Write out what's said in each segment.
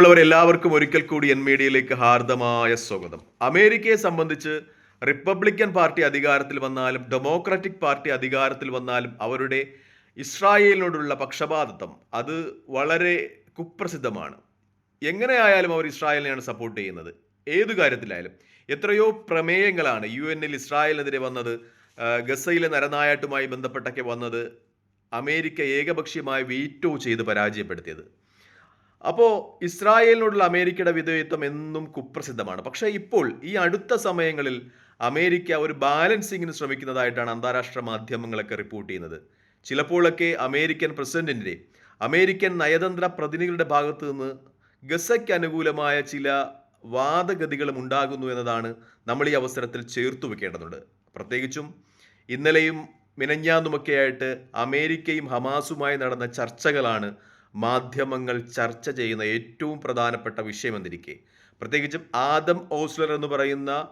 ഉള്ളവരെല്ലാവർക്കും ഒരിക്കൽ കൂടി എൻ മീഡിയയിലേക്ക് ഹാർദമായ സ്വാഗതം. അമേരിക്കയെ സംബന്ധിച്ച് റിപ്പബ്ലിക്കൻ പാർട്ടി അധികാരത്തിൽ വന്നാലും ഡെമോക്രാറ്റിക് പാർട്ടി അധികാരത്തിൽ വന്നാലും അവരുടെ ഇസ്രായേലിനോടുള്ള പക്ഷപാതിത്വം അത് വളരെ കുപ്രസിദ്ധമാണ്. എങ്ങനെയായാലും അവർ ഇസ്രായേലിനെയാണ് സപ്പോർട്ട് ചെയ്യുന്നത്? ഏതു കാര്യത്തിലായാലും. എത്രയോ പ്രമേയങ്ങളാണ് യു എന്നിൽ ഇസ്രായേലിനെതിരെ വന്നത് ഗസയിലെ നരനായാട്ടുമായി ബന്ധപ്പെട്ടൊക്കെ വന്നത് അമേരിക്ക ഏകപക്ഷീയമായി വീറ്റോ ചെയ്ത് പരാജയപ്പെടുത്തിയത്. അപ്പോൾ ഇസ്രായേലിനോടുള്ള അമേരിക്കയുടെ വിധേയത്വം എന്നും കുപ്രസിദ്ധമാണ്. പക്ഷേ ഇപ്പോൾ ഈ അടുത്ത സമയങ്ങളിൽ അമേരിക്ക ഒരു ബാലൻസിങ്ങിന് ശ്രമിക്കുന്നതായിട്ടാണ് അന്താരാഷ്ട്ര മാധ്യമങ്ങളൊക്കെ റിപ്പോർട്ട് ചെയ്യുന്നത്. ചിലപ്പോഴൊക്കെ അമേരിക്കൻ പ്രസിഡന്റിന്റെ അമേരിക്കൻ നയതന്ത്ര പ്രതിനിധികളുടെ ഭാഗത്തു നിന്ന് ഗസയ്ക്ക് അനുകൂലമായ ചില വാദഗതികളും ഉണ്ടാകുന്നു എന്നതാണ് നമ്മൾ ഈ അവസരത്തിൽ ചേർത്തു വെക്കേണ്ടതുണ്ട്. പ്രത്യേകിച്ചും ഇന്നലെയും മിനഞ്ഞാന്നുമൊക്കെയായിട്ട് അമേരിക്കയും ഹമാസുമായി നടന്ന ചർച്ചകളാണ് മാധ്യമങ്ങൾ ചർച്ച ചെയ്യുന്ന ഏറ്റവും പ്രധാനപ്പെട്ട വിഷയം എന്നിരിക്കെ പ്രത്യേകിച്ചും ആദം ഓസ്ലർ എന്ന് പറയുന്ന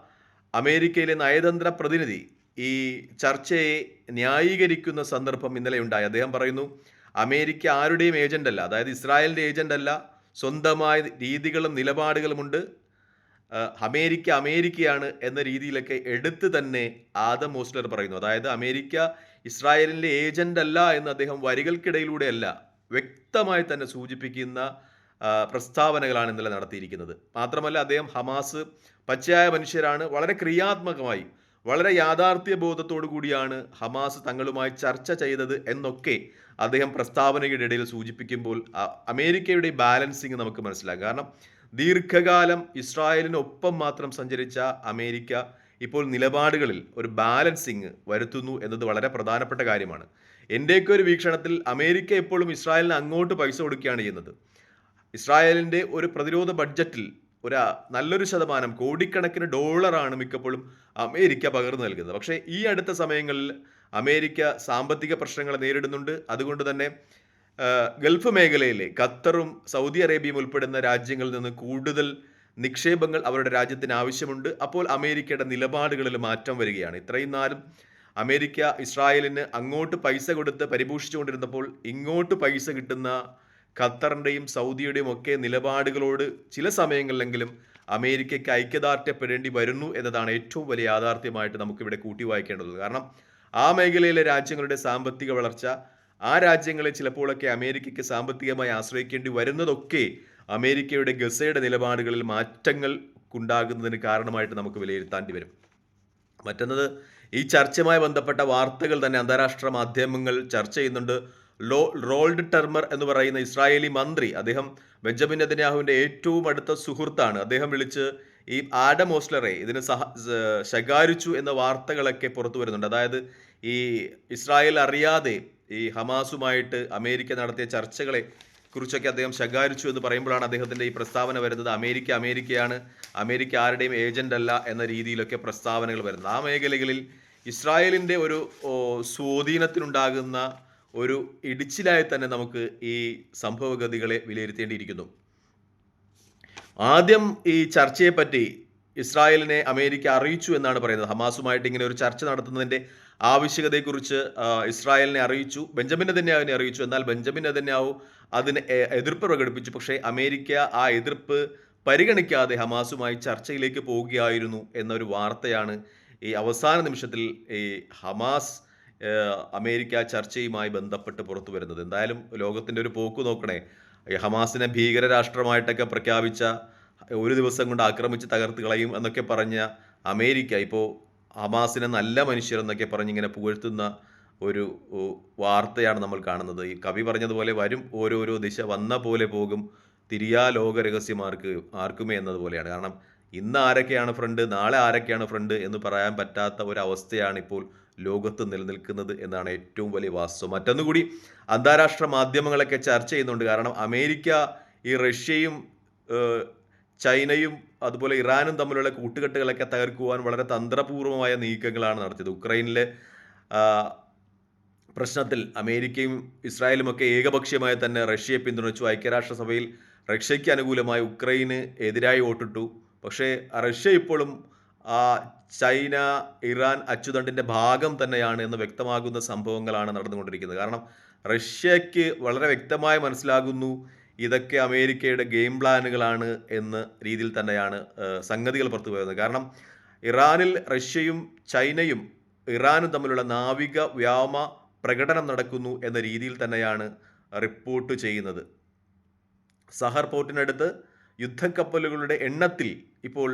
അമേരിക്കയിലെ നയതന്ത്ര പ്രതിനിധി ഈ ചർച്ചയെ ന്യായീകരിക്കുന്ന സന്ദർഭം ഇന്നലെ ഉണ്ടായി. അദ്ദേഹം പറയുന്നു അമേരിക്ക ആരുടെയും ഏജന്റ് അല്ല അതായത് ഇസ്രായേലിന്റെ ഏജന്റ് അല്ല സ്വന്തമായ രീതികളും നിലപാടുകളുമുണ്ട് അമേരിക്ക അമേരിക്കയാണ് എന്ന രീതിയിലൊക്കെ എടുത്ത് തന്നെ ആദം മോസ്ലർ പറയുന്നു. അതായത് അമേരിക്ക ഇസ്രായേലിന്റെ ഏജന്റ് അല്ല എന്ന് അദ്ദേഹം വരികൾക്കിടയിലൂടെയല്ല വ്യക്തമായി തന്നെ സൂചിപ്പിക്കുന്ന പ്രസ്താവനകളാണ് ഇന്നലെ നടത്തിയിരിക്കുന്നത്. മാത്രമല്ല അദ്ദേഹം ഹമാസ് പച്ചയായ മനുഷ്യരാണ്. വളരെ ക്രിയാത്മകമായി വളരെ യാഥാർത്ഥ്യ ബോധത്തോടു കൂടിയാണ് ഹമാസ് തങ്ങളുമായി ചർച്ച ചെയ്തത് എന്നൊക്കെ അദ്ദേഹം പ്രസ്താവനയുടെ ഇടയിൽ സൂചിപ്പിക്കുമ്പോൾ അമേരിക്കയുടെ ബാലൻസിങ് നമുക്ക് മനസ്സിലാകും കാരണം ദീർഘകാലം ഇസ്രായേലിനൊപ്പം മാത്രം സഞ്ചരിച്ച അമേരിക്ക ഇപ്പോൾ നിലപാടുകളിൽ ഒരു ബാലൻസിങ് വരുത്തുന്നു എന്നത് വളരെ പ്രധാനപ്പെട്ട കാര്യമാണ്. എന്റെയൊക്കെ ഒരു വീക്ഷണത്തിൽ അമേരിക്ക എപ്പോഴും ഇസ്രായേലിന് അങ്ങോട്ട് പൈസ കൊടുക്കുകയാണ് ചെയ്യുന്നത്. ഇസ്രായേലിന്റെ ഒരു പ്രതിരോധ ബഡ്ജറ്റിൽ ഒരു നല്ലൊരു ശതമാനം കോടിക്കണക്കിന് ഡോളറാണ് മിക്കപ്പോഴും അമേരിക്ക പകർന്നു നൽകുന്നത്. പക്ഷേ ഈ അടുത്ത സമയങ്ങളിൽ അമേരിക്ക സാമ്പത്തിക പ്രശ്നങ്ങൾ നേരിടുന്നുണ്ട്. അതുകൊണ്ട് തന്നെ ഗൾഫ് മേഖലയിലെ ഖത്തറും സൗദി അറേബ്യയും ഉൾപ്പെടുന്ന രാജ്യങ്ങളിൽ നിന്ന് കൂടുതൽ നിക്ഷേപങ്ങൾ അവരുടെ രാജ്യത്തിന് ആവശ്യമുണ്ട്. അപ്പോൾ അമേരിക്കയുടെ നിലപാടുകളിൽ മാറ്റം വരികയാണ്. ഇത്രയും നാളും അമേരിക്ക ഇസ്രായേലിന് അങ്ങോട്ട് പൈസ കൊടുത്ത് പരിപോഷിച്ചുകൊണ്ടിരുന്നപ്പോൾ ഇങ്ങോട്ട് പൈസ കിട്ടുന്ന ഖത്തറിന്റെയും സൗദിയുടെയും ഒക്കെ നിലപാടുകളോട് ചില സമയങ്ങളിലെങ്കിലും അമേരിക്കയ്ക്ക് ഐക്യദാർഢ്യപ്പെടേണ്ടി വരുന്നു എന്നതാണ് ഏറ്റവും വലിയ യാഥാർത്ഥ്യമായിട്ട് നമുക്കിവിടെ കൂട്ടി വായിക്കേണ്ടത് കാരണം ആ മേഖലയിലെ രാജ്യങ്ങളുടെ സാമ്പത്തിക വളർച്ച ആ രാജ്യങ്ങളെ ചിലപ്പോഴൊക്കെ അമേരിക്കയ്ക്ക് സാമ്പത്തികമായി ആശ്രയിക്കേണ്ടി വരുന്നതൊക്കെ അമേരിക്കയുടെ ഗസയുടെ നിലപാടുകളിൽ മാറ്റങ്ങൾ ഉണ്ടാകുന്നതിന് കാരണമായിട്ട് നമുക്ക് വിലയിരുത്താണ്ടി വരും. മറ്റൊന്നത് ഈ ചർച്ചയുമായി ബന്ധപ്പെട്ട വാർത്തകൾ തന്നെ അന്താരാഷ്ട്ര മാധ്യമങ്ങൾ ചർച്ച ചെയ്യുന്നുണ്ട്. ലോ റോൾഡ് ടെർമർ എന്ന് പറയുന്ന ഇസ്രായേലി മന്ത്രി അദ്ദേഹം ബെഞ്ചമിൻ നെതന്യാഹുവിന്റെ ഏറ്റവും അടുത്ത സുഹൃത്താണ്. അദ്ദേഹം വിളിച്ച് ഈ ആഡം ഓസ്ലറെ ഇതിന് സഹ ശകാരിച്ചു എന്ന വാർത്തകളൊക്കെ പുറത്തു വരുന്നുണ്ട്. അതായത് ഈ ഇസ്രായേൽ അറിയാതെ ഈ ഹമാസുമായിട്ട് അമേരിക്ക നടത്തിയ ചർച്ചകളെ കുറിച്ചൊക്കെ അദ്ദേഹം ശകാരിച്ചു എന്ന് പറയുമ്പോഴാണ് അദ്ദേഹത്തിന്റെ ഈ പ്രസ്താവന വരുന്നത്. അമേരിക്ക അമേരിക്കയാണ്. അമേരിക്ക ആരുടെയും ഏജന്റ് അല്ല എന്ന രീതിയിലൊക്കെ പ്രസ്താവനകൾ വരുന്നത്. ആ മേഖലകളിൽ ഇസ്രായേലിന്റെ ഒരു സ്വാധീനത്തിനുണ്ടാകുന്ന ഒരു ഇടിച്ചിലായി തന്നെ നമുക്ക് ഈ സംഭവഗതികളെ വിലയിരുത്തേണ്ടിയിരിക്കുന്നു. ആദ്യം ഈ ചർച്ചയെപ്പറ്റി ഇസ്രായേലിനെ അമേരിക്ക അറിയിച്ചു എന്നാണ് പറയുന്നത്. ഹമാസുമായിട്ട് ഇങ്ങനെ ഒരു ചർച്ച നടത്തുന്നതിന്റെ ആവശ്യകതയെക്കുറിച്ച് ഇസ്രായേലിനെ അറിയിച്ചു ബെഞ്ചമിൻ നെതന്യാഹുവിനെ അറിയിച്ചു. എന്നാൽ ബെഞ്ചമിൻ നെതന്യാഹു അതിന് എതിർപ്പ് പ്രകടിപ്പിച്ചു. പക്ഷേ അമേരിക്ക ആ എതിർപ്പ് പരിഗണിക്കാതെ ഹമാസുമായി ചർച്ചയിലേക്ക് പോവുകയായിരുന്നു എന്നൊരു വാർത്തയാണ് ഈ അവസാന നിമിഷത്തിൽ ഈ ഹമാസ് അമേരിക്ക ചർച്ചയുമായി ബന്ധപ്പെട്ട് പുറത്തു വരുന്നത്. എന്തായാലും ലോകത്തിന്റെ ഒരു പോക്ക് നോക്കണേ. ഹമാസിനെ ഭീകര രാഷ്ട്രമായിട്ടൊക്കെ പ്രഖ്യാപിച്ച ഒരു ദിവസം കൊണ്ട് ആക്രമിച്ച് തകർത്ത് കളയും എന്നൊക്കെ പറഞ്ഞ അമേരിക്ക. ഇപ്പോൾ ഹമാസിനെ നല്ല മനുഷ്യർ എന്നൊക്കെ പറഞ്ഞിങ്ങനെ പുകഴ്ത്തുന്ന ഒരു വാർത്തയാണ് നമ്മൾ കാണുന്നത്. ഈ കവി പറഞ്ഞതുപോലെ വരും ഓരോരോ ദിശ വന്ന പോലെ പോകും തിരിയാ ലോക രഹസ്യമാർക്ക് ആർക്കുമേ എന്നതുപോലെയാണ്. കാരണം ഇന്ന് ആരൊക്കെയാണ് ഫ്രണ്ട് നാളെ ആരൊക്കെയാണ് ഫ്രണ്ട് എന്ന് പറയാൻ പറ്റാത്ത ഒരവസ്ഥയാണ് ഇപ്പോൾ ലോകത്ത് നിലനിൽക്കുന്നത് എന്നാണ് ഏറ്റവും വലിയ വാസ്തവം. മറ്റൊന്നുകൂടി അന്താരാഷ്ട്ര മാധ്യമങ്ങളൊക്കെ ചർച്ച ചെയ്യുന്നുണ്ട്. കാരണം അമേരിക്ക ഈ റഷ്യയും ചൈനയും അതുപോലെ ഇറാനും തമ്മിലുള്ള കൂട്ടുകെട്ടുകളൊക്കെ തകർക്കുവാൻ വളരെ തന്ത്രപൂർവമായ നീക്കങ്ങളാണ് നടത്തിയത്. ഉക്രൈനിലെ പ്രശ്നത്തിൽ അമേരിക്കയും ഇസ്രായേലും ഒക്കെ ഏകപക്ഷീയമായി തന്നെ റഷ്യയെ പിന്തുണച്ചു. ഐക്യരാഷ്ട്രസഭയിൽ റഷ്യയ്ക്ക് അനുകൂലമായി ഉക്രൈന് എതിരായി വോട്ടിട്ടു. പക്ഷേ റഷ്യ ഇപ്പോഴും ആ ചൈന ഇറാൻ അച്ചുതണ്ടിന്റെ ഭാഗം തന്നെയാണ് എന്ന് വ്യക്തമാകുന്ന സംഭവങ്ങളാണ് നടന്നുകൊണ്ടിരിക്കുന്നത്. കാരണം റഷ്യയ്ക്ക് വളരെ വ്യക്തമായി മനസ്സിലാകുന്നു ഇതൊക്കെ അമേരിക്കയുടെ ഗെയിം പ്ലാനുകളാണ് എന്ന രീതിയിൽ തന്നെയാണ് സംഗതികൾ പുറത്തു വരുന്നത് കാരണം ഇറാനിൽ റഷ്യയും ചൈനയും ഇറാനും തമ്മിലുള്ള നാവിക വ്യോമ പ്രകടനം നടക്കുന്നു എന്ന രീതിയിൽ തന്നെയാണ് റിപ്പോർട്ട് ചെയ്യുന്നത്. സഹർ പോർട്ടിനടുത്ത് യുദ്ധക്കപ്പലുകളുടെ എണ്ണത്തിൽ ഇപ്പോൾ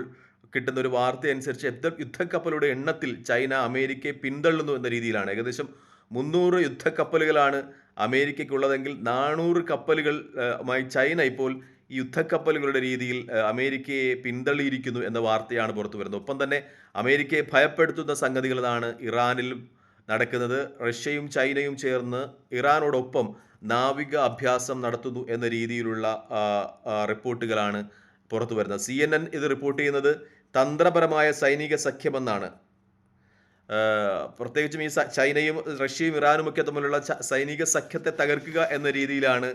കിട്ടുന്ന ഒരു വാർത്ത അനുസരിച്ച് യുദ്ധ യുദ്ധക്കപ്പലുകളുടെ എണ്ണത്തിൽ ചൈന അമേരിക്കയെ പിന്തള്ളുന്നു എന്ന രീതിയിലാണ്. ഏകദേശം മുന്നൂറ് യുദ്ധക്കപ്പലുകളാണ് അമേരിക്കയ്ക്കുള്ളതെങ്കിൽ നാനൂറ് കപ്പലുകൾ മായി ചൈന ഇപ്പോൾ യുദ്ധക്കപ്പലുകളുടെ രീതിയിൽ അമേരിക്കയെ പിന്തള്ളിയിരിക്കുന്നു എന്ന വാർത്തയാണ് പുറത്തു വരുന്നത്. ഒപ്പം തന്നെ അമേരിക്കയെ ഭയപ്പെടുത്തുന്ന സംഗതികളാണ് ഇറാനിലും നടക്കുന്നത്. റഷ്യയും ചൈനയും ചേർന്ന് ഇറാനോടൊപ്പം നാവിക അഭ്യാസം നടത്തുന്നു എന്ന രീതിയിലുള്ള റിപ്പോർട്ടുകളാണ് പുറത്തു വരുന്നത്. സി എൻ എൻ ഇത് റിപ്പോർട്ട് ചെയ്യുന്നത് തന്ത്രപരമായ സൈനിക സഖ്യമെന്നാണ്. പ്രത്യേകിച്ചും ഈ ചൈനയും റഷ്യയും ഇറാനും ഒക്കെ തമ്മിലുള്ള സൈനിക സഖ്യത്തെ തകർക്കുക എന്ന രീതിയിലാണ്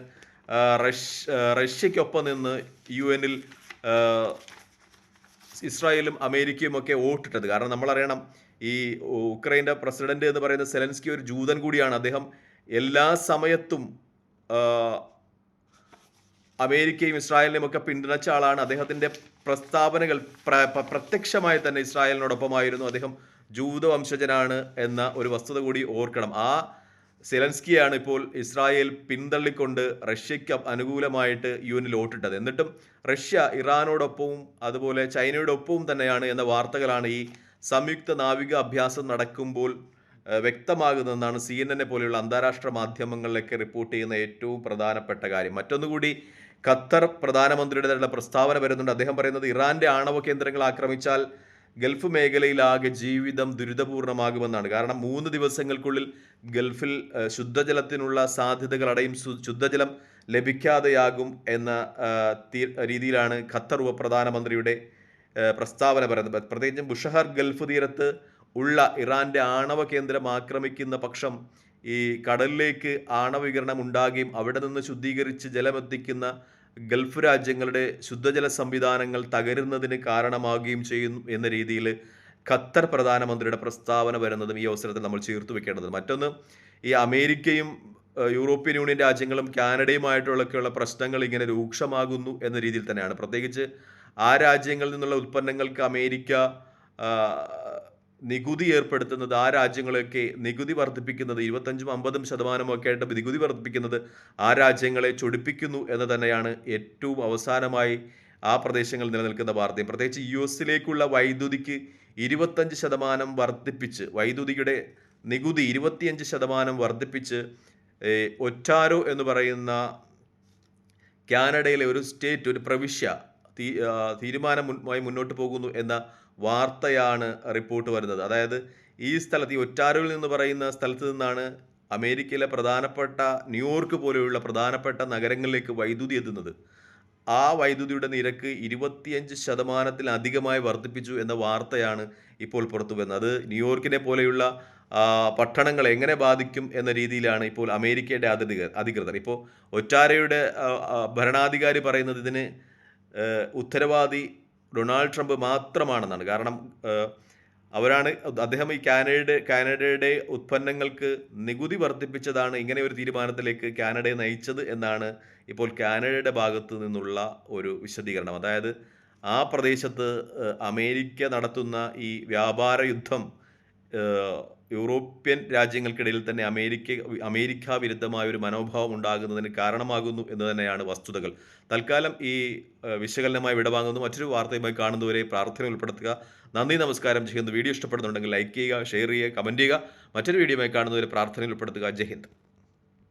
റഷ് റഷ്യക്കൊപ്പം നിന്ന് യു എനിൽ ഇസ്രായേലും അമേരിക്കയും ഒക്കെ വോട്ടിട്ടത്. കാരണം നമ്മളറിയണം ഈ ഉക്രൈന്റെ പ്രസിഡന്റ് എന്ന് പറയുന്ന സെലൻസ്കി ഒരു ജൂതൻ കൂടിയാണ്. അദ്ദേഹം എല്ലാ സമയത്തും അമേരിക്കയും ഇസ്രായേലിനെയും ഒക്കെ പിന്തുണച്ച ആളാണ്. അദ്ദേഹത്തിന്റെ പ്രസ്താവനകൾ പ്ര- പ്ര- പ്രത്യക്ഷമായി തന്നെ ഇസ്രായേലിനോടൊപ്പമായിരുന്നു. അദ്ദേഹം ജൂതവംശജനാണ് എന്ന ഒരു വസ്തുത കൂടി ഓർക്കണം. ആ സെലൻസ്കിയാണ് ഇപ്പോൾ ഇസ്രായേൽ പിന്തള്ളിക്കൊണ്ട് റഷ്യയ്ക്ക് അനുകൂലമായിട്ട് യു എനിൽ വോട്ടിട്ടത്. എന്നിട്ടും റഷ്യ ഇറാനോടൊപ്പവും അതുപോലെ ചൈനയോടൊപ്പവും തന്നെയാണ് എന്ന വാർത്തകളാണ് ഈ സംയുക്ത നാവിക അഭ്യാസം നടക്കുമ്പോൾ വ്യക്തമാകുന്നതെന്നാണ് സി എൻ പോലെയുള്ള അന്താരാഷ്ട്ര മാധ്യമങ്ങളിലൊക്കെ റിപ്പോർട്ട് ചെയ്യുന്ന ഏറ്റവും പ്രധാനപ്പെട്ട കാര്യം. മറ്റൊന്നുകൂടി ഖത്തർ പ്രധാനമന്ത്രിയുടെ പ്രസ്താവന വരുന്നുണ്ട്. അദ്ദേഹം പറയുന്നത് ഇറാന്റെ ആണവ കേന്ദ്രങ്ങൾ ആക്രമിച്ചാൽ ഗൾഫ് മേഖലയിലാകെ ജീവിതം ദുരിതപൂർണമാകുമെന്നാണ്. കാരണം മൂന്ന് ദിവസങ്ങൾക്കുള്ളിൽ ഗൾഫിൽ ശുദ്ധജലത്തിനുള്ള സാധ്യതകൾ അടയും ശുദ്ധജലം ലഭിക്കാതെയാകും എന്ന രീതിയിലാണ് ഖത്തർ ഉപപ്രധാനമന്ത്രിയുടെ പ്രസ്താവന പറയുന്നത്. പ്രത്യേകിച്ചും ബുഷഹർ ഗൾഫ് തീരത്ത് ഉള്ള ഇറാന്റെ ആണവ കേന്ദ്രം ആക്രമിക്കുന്ന പക്ഷം ഈ കടലിലേക്ക് ആണവ വികരണം ഉണ്ടാകുകയും അവിടെ നിന്ന് ശുദ്ധീകരിച്ച് ജലമെത്തിക്കുന്ന ഗൾഫ് രാജ്യങ്ങളുടെ ശുദ്ധജല സംവിധാനങ്ങൾ തകരുന്നതിന് കാരണമാകുകയും ചെയ്യുന്നു എന്ന രീതിയിൽ ഖത്തർ പ്രധാനമന്ത്രിയുടെ പ്രസ്താവന വരുന്നതും ഈ അവസരത്തിൽ നമ്മൾ ചേർത്ത് വെക്കേണ്ടത് മറ്റൊന്ന് ഈ അമേരിക്കയും യൂറോപ്യൻ യൂണിയൻ രാജ്യങ്ങളും കാനഡയുമായിട്ടുള്ളൊക്കെയുള്ള പ്രശ്നങ്ങൾ ഇങ്ങനെ രൂക്ഷമാകുന്നു എന്ന രീതിയിൽ തന്നെയാണ്. പ്രത്യേകിച്ച് ആ രാജ്യങ്ങളിൽ നിന്നുള്ള ഉൽപ്പന്നങ്ങൾക്ക് അമേരിക്ക നികുതി ഏർപ്പെടുത്തുന്നത് ആ രാജ്യങ്ങളെയൊക്കെ നികുതി വർദ്ധിപ്പിക്കുന്നത് ഇരുപത്തഞ്ചും അമ്പതും ശതമാനമൊക്കെ ആയിട്ട് നികുതി വർദ്ധിപ്പിക്കുന്നത് ആ രാജ്യങ്ങളെ ചൊടിപ്പിക്കുന്നു എന്ന് തന്നെയാണ് ഏറ്റവും അവസാനമായി ആ പ്രദേശങ്ങളിൽ നിലനിൽക്കുന്ന വാർത്തയും. പ്രത്യേകിച്ച് യു എസിലേക്കുള്ള വൈദ്യുതിക്ക് ഇരുപത്തഞ്ച് ശതമാനം വർദ്ധിപ്പിച്ച് വൈദ്യുതിയുടെ നികുതി ഇരുപത്തിയഞ്ച് ശതമാനം വർദ്ധിപ്പിച്ച് ഒറ്റാരോ എന്ന് പറയുന്ന കാനഡയിലെ ഒരു സ്റ്റേറ്റ് ഒരു പ്രവിശ്യ തീരുമാനമായി മുന്നോട്ട് പോകുന്നു എന്ന വാർത്തയാണ് റിപ്പോർട്ട് വരുന്നത്. അതായത് ഈ സ്ഥലത്ത് ഈ ഒറ്റാരോയിൽ നിന്ന് പറയുന്ന സ്ഥലത്ത് നിന്നാണ് അമേരിക്കയിലെ പ്രധാനപ്പെട്ട ന്യൂയോർക്ക് പോലെയുള്ള പ്രധാനപ്പെട്ട നഗരങ്ങളിലേക്ക് വൈദ്യുതി എത്തുന്നത്. ആ വൈദ്യുതിയുടെ നിരക്ക് ഇരുപത്തിയഞ്ച് ശതമാനത്തിലധികമായി വർദ്ധിപ്പിച്ചു എന്ന വാർത്തയാണ് ഇപ്പോൾ പുറത്തു വരുന്നത്. അത് ന്യൂയോർക്കിനെ പോലെയുള്ള പട്ടണങ്ങളെ എങ്ങനെ ബാധിക്കും എന്ന രീതിയിലാണ് ഇപ്പോൾ അമേരിക്കയുടെ അധികൃതർ. ഇപ്പോൾ ഒറ്റാരയുടെ ഭരണാധികാരി പറയുന്നത് ഇതിന് ഉത്തരവാദി ഡൊണാൾഡ് ട്രംപ് മാത്രമാണെന്നാണ്. കാരണം അവരാണ് അദ്ദേഹം ഈ കാനഡയുടെ കാനഡയുടെ ഉത്പന്നങ്ങൾക്ക് നികുതി വർദ്ധിപ്പിച്ചതാണ് ഇങ്ങനെ ഒരു തീരുമാനത്തിലേക്ക് കാനഡയെ നയിച്ചത് എന്നാണ് ഇപ്പോൾ കാനഡയുടെ ഭാഗത്ത് നിന്നുള്ള ഒരു വിശദീകരണം. അതായത് ആ പ്രദേശത്ത് അമേരിക്ക നടത്തുന്ന ഈ വ്യാപാര യുദ്ധം യൂറോപ്യൻ രാജ്യങ്ങൾക്കിടയിൽ തന്നെ അമേരിക്ക അമേരിക്ക വിരുദ്ധമായ ഒരു മനോഭാവം ഉണ്ടാകുന്നതിന് കാരണമാകുന്നു എന്ന് തന്നെയാണ് വസ്തുതകൾ. തൽക്കാലം ഈ വിശകലനമായി വിടവാങ്ങുന്നു മറ്റൊരു വാർത്തയുമായി കാണുന്നവരെ പ്രാർത്ഥന ഉൾപ്പെടുത്തുക. നന്ദി നമസ്കാരം. ചെയ്യുന്നു വീഡിയോ ഇഷ്ടപ്പെടുന്നുണ്ടെങ്കിൽ ലൈക്ക് ചെയ്യുക ഷെയർ ചെയ്യുക കമന്റ് ചെയ്യുക. മറ്റൊരു വീഡിയോയുമായി കാണുന്നവരെ പ്രാർത്ഥന ഉൾപ്പെടുത്തുക. ജയ് ഹിന്ദ്.